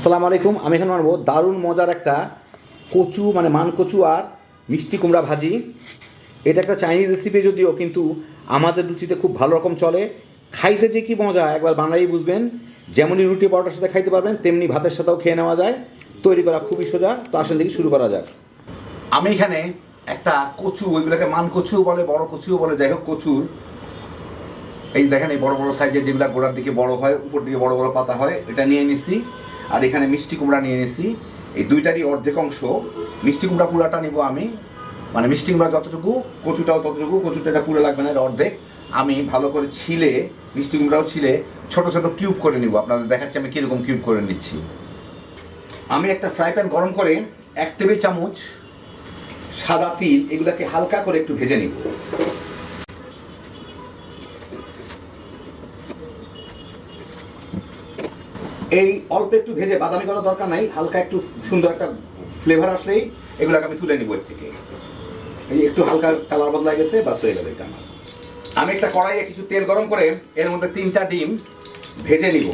আসসালামু আলাইকুম, আমি এখন মানবো দারুণ মজার একটা কচু মানে মান কচু আর মিষ্টি কুমড়া ভাজি। এটা একটা চাইনিজ রেসিপি যদিও, কিন্তু আমাদের রুচিতে খুব ভালো রকম চলে। খাইতে যে কি মজা, একবার বানাই বুঝবেন। যেমনই রুটি পরোটার সাথে খাইতে পারবেন, তেমনি ভাতের সাথেও খেয়ে নেওয়া যায়। তৈরি করা খুবই সোজা। তো আসেন দেখি শুরু করা যাক। আমি এখানে একটা কচু, ওইগুলোকে মান কচু বলে, বড় কচুও বলে। যাই হোক, কচুর। এই দেখেন, এই বড় বড় সাইজের যেগুলো গোড়ার দিকে বড় হয়, উপর দিকে বড় বড় পাতা হয়, এটা নিয়ে নিছি আর এখানে মিষ্টি কুমড়া নিয়ে নিছি এই দুইটারই অর্ধেক অংশ। মিষ্টি কুমড়া পুরাটা নিব আমি। মানে মিষ্টি কুমড়া যতটুকু, কচুটাও ততটুকু, কচুটা এটা পুরো লাগবে না অর্ধেক। আমি ভালো করে ছিলে, মিষ্টি কুমড়াও ছিলে, ছোট ছোট কিউব করে নিব। আপনাদের দেখাচ্ছি আমি কীরকম কিউব করে নিচ্ছি। আমি একটা ফ্রাই প্যান গরম করে এক টেবিল চামচ সাদা তিল, এগুলাকে হালকা করে একটু ভেজে নিব। এই অল্প একটু ভেজে বাদামি করার দরকার নাই, হালকা একটু সুন্দর একটা ফ্লেভার আসলেই এগুলোকে আমি তুলে নিব এর থেকে। একটু হালকা কালার বদলা গেছে, বাস হয়ে গেল এটা আমার। আমি একটা কড়াইয়ে কিছু তেল গরম করে এর মধ্যে তিনটা ডিম ভেজে নিব।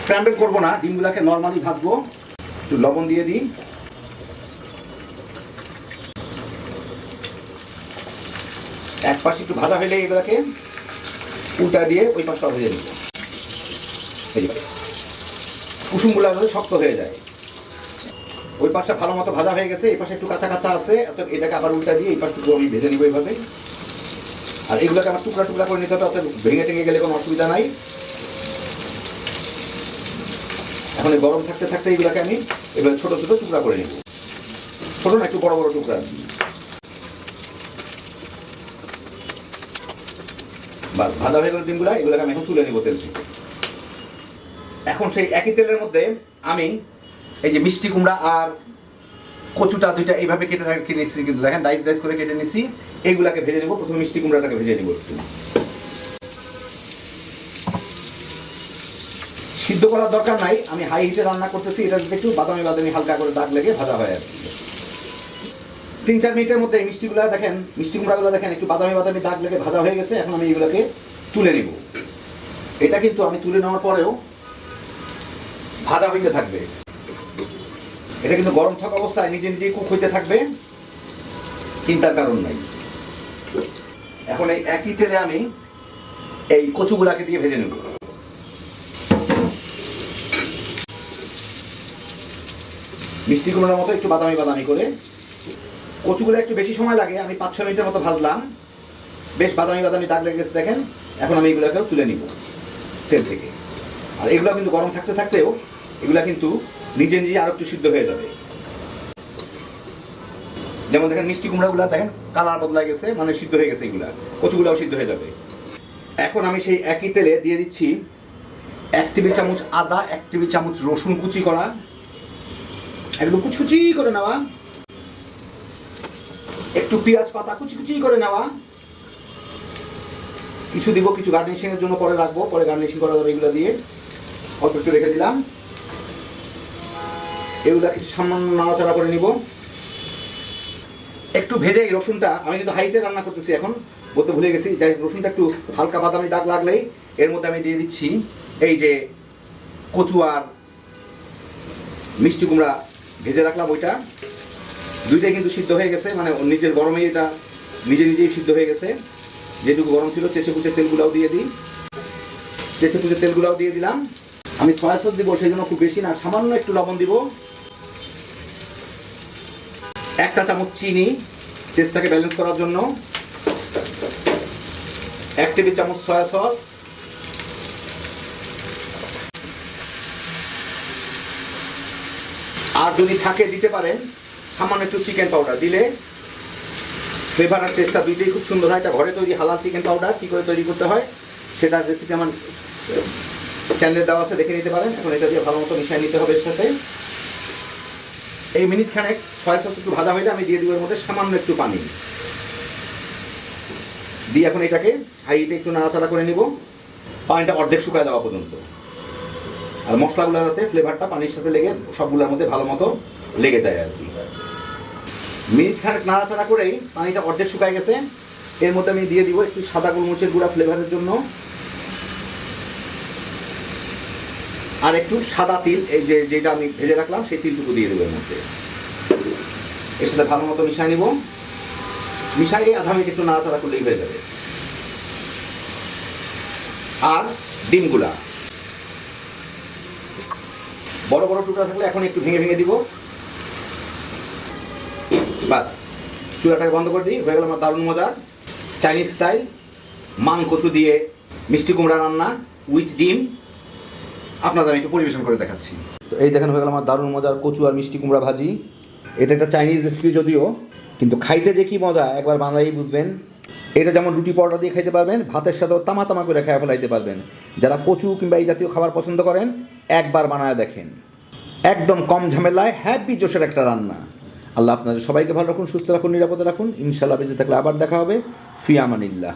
স্ক্র্যাম্বল করব না, ডিমগুলোকে নর্মালি ভাজবো। একটু লবণ দিয়ে দিই। এক পাশে একটু ভাজা হলে এগুলোকে উল্টা দিয়ে ওই পাশটা ভেজে নিব কুসুমগুলো আসলে শক্ত হয়ে যায়। ওই পাশটা ভালো মতো ভাজা হয়ে গেছে, এই পাশে একটু কাঁচা কাঁচা আছে অর্থাৎ এটাকে আবার উল্টা দিয়ে এই পাশ পাশটুকু আমি ভেজে নিব এইভাবে আর এগুলোকে আবার টুকরা টুকরা করে নিতে হবে অর্থাৎ ভেঙে টেঙে গেলে কোনো অসুবিধা নাই। এখন গরম থাকতে থাকতে এগুলোকে আমি এবার ছোটো ছোটো টুকরা করে নিব। ছোটো না, একটু বড় বড় টুকরা বাস, ভাজা হয়ে গেল ডিমগুলা, এগুলোকে আমি এখন তুলে নিব তেল থেকে। এখন সেই একই তেলের মধ্যে আমি এই যে মিষ্টি কুমড়া আর কচুটা দুইটা এইভাবে কেটে কেটে নিচ্ছি কিন্তু। দেখেন ডাইস ডাইস করে কেটে নিচ্ছি, এইগুলাকে ভেজে নিব। প্রথমে মিষ্টি কুমড়াটাকে ভেজে নিব একটু। সিদ্ধ করার দরকার নাই। আমি হাই হিটে রান্না করতেছি, এটা একটু বাদামি বাদামি হালকা করে দাগ লেগে ভাজা হয় আর কি তিন চার মিনিটের মধ্যে এই মিষ্টিগুলো দেখেন, মিষ্টি কুমড়াগুলো দেখেন, একটু বাদামি বাদামি দাগ লেগে ভাজা হয়ে গেছে, এখন আমি এগুলোকে তুলে নিব। এটা কিন্তু আমি তুলে নেওয়ার পরেও ভাজা হইতে থাকবে। এটা কিন্তু গরম থাকা অবস্থায় নিজে নিজে কুক হইতে থাকবে, চিন্তার কারণ নাই। এখন এই একই তেলে আমি এই কচুগুলাকে দিয়ে ভেজে নেব। মিষ্টি কুমড়ার মতো একটু বাদামি বাদামি করে কচুগুলো একটু বেশি সময় লাগে, আমি পাঁচ ছ মিনিটের মতো ভাজলাম। বেশ বাদামি বাদামি দাগ লেগে গেছে, দেখেন। এখন আমি এগুলোকেও তুলে নিব, তেল থেকে। আর এগুলো কিন্তু গরম থাকতে থাকতেও এগুলা কিন্তু নিজে নিজে আরও একটু সিদ্ধ হয়ে যাবে। যেমন দেখেন, মিষ্টি কুমড়াগুলো, দেখেন, কালার বদলা গেছে মানে সিদ্ধ হয়ে গেছে এগুলা। কচুগুলাও সিদ্ধ হয়ে যাবে। এখন আমি সেই একই তেলে দিয়ে দিচ্ছি এক টেবিল চামচ আদা, এক টেবিল চামচ রসুন কুচি করা। একদম কুচকুচি করে নেওয়া। একটু পেঁয়াজ পাতা কুচি কুচি করে নেওয়া। কিছু দিব, কিছু গার্নিশিং এর জন্য পরে রাখব। পরে গার্নিশিং করা যাবে এগুলো দিয়ে। অল্প একটু রেখে দিলাম। এগুলা কিছু সামান্য নাড়াচাড়া করে নিব। একটু ভেজে রসুনটা, আমি কিন্তু হাইতে রান্না করতেছি এখন, বলতে ভুলে গেছি। যাই রসুনটা একটু হালকা বাদামি দাগ লাগলেই এর মধ্যে আমি দিয়ে দিচ্ছি। এই যে কচু আর মিষ্টি কুমড়া ভেজে রাখলাম ওইটা। দুইটাই কিন্তু সিদ্ধ হয়ে গেছে মানে নিজের গরমেই এটা নিজে নিজেই সিদ্ধ হয়ে গেছে। যেটুকু গরম ছিল চেঁচে কুচে তেলগুলাও দিয়ে দিই। চেঁচে কুচে তেলগুলাও দিয়ে দিলাম। আমি সয়া সস দিব, সেই জন্য খুব বেশি না, সামান্য একটু লবণ দিব। এক চা চামচ চিনি টেস্টটাকে ব্যালেন্স করার জন্য। এক টেবিল চামচ সয়া সস আর যদি থাকে দিতে পারেন সামান্য একটু চিকেন পাউডার দিলে ফ্লেভার আর টেস্টটা দুইটাই খুব সুন্দর হয়। এটা ঘরে তৈরি হালাল চিকেন পাউডার কী করে তৈরি করতে হয় সেটা রেসিপি আমার চ্যানেলে দেওয়া আছে, দেখে নিতে পারেন। এখন এটা দিয়ে ভালো মতো মিশিয়ে নিতে হবে এর সাথে। এই মিনিট খানেক, ছয় সস একটু ভাজা হইলে আমি দিয়ে দিব এর মধ্যে সামান্য একটু পানি। দিয়ে এখন এটাকে হাইটে একটু নাড়াচাড়া করে নিব। পানিটা অর্ধেক শুকায় দেওয়া পর্যন্ত। আর মশলাগুলো যাতে ফ্লেভারটা পানির সাথে লেগে সবগুলোর মধ্যে ভালো মতো লেগে যায় আর কি। মিনিট খানেক নাড়াচাড়া করেই পানিটা অর্ধেক শুকায় গেছে। এর মধ্যে আমি দিয়ে দিব একটু সাদা গোলমরিচের গুঁড়া ফ্লেভারের জন্য। আর একটু সাদা তিল, এই যে যেটা আমি ভেজে রাখলাম, সেই তিলটুকু দিয়ে দেবো এর মধ্যে। এর সাথে ভালো মতো মিশাই নিব। মিশাই আধা মিনিট একটু নাড়াচাড়া করলেই হয়ে যাবে। আর ডিমগুলা। বড় বড় টুকরা থাকলে এখন একটু ভেঙে ভেঙে দিব। বাস। চুলাটাকে বন্ধ করে দিই, হয়ে গেল আমার দারুণ মজার চাইনিজ স্টাইল মাং কচু দিয়ে মিষ্টি কুমড়া রান্না উইথ ডিম। আপনাদের আমি একটু পরিবেশন করে দেখাচ্ছি। তো এই দেখেন, হয়ে গেল আমার দারুণ মজার কচু আর মিষ্টি কুমড়া ভাজি। এটা একটা চাইনিজ রেসিপি যদিও, কিন্তু খাইতে যে কি মজা, একবার বাংলাই বুঝবেন। এটা যেমন রুটি পরোটা দিয়ে খাইতে পারবেন, ভাতের সাথেও তামা তামা করে খেয়ে ফেলাইতে পারবেন। যারা কচু কিংবা এই জাতীয় খাবার পছন্দ করেন, একবার বানায় দেখেন। একদম কম ঝামেলায় হ্যাপি জোশের একটা রান্না। আল্লাহ আপনাদের সবাইকে ভালো রাখুন, সুস্থ রাখুন, নিরাপদে রাখুন। ইনশাল্লাহ বেঁচে থাকলে আবার দেখা হবে। ফি আমানিল্লাহ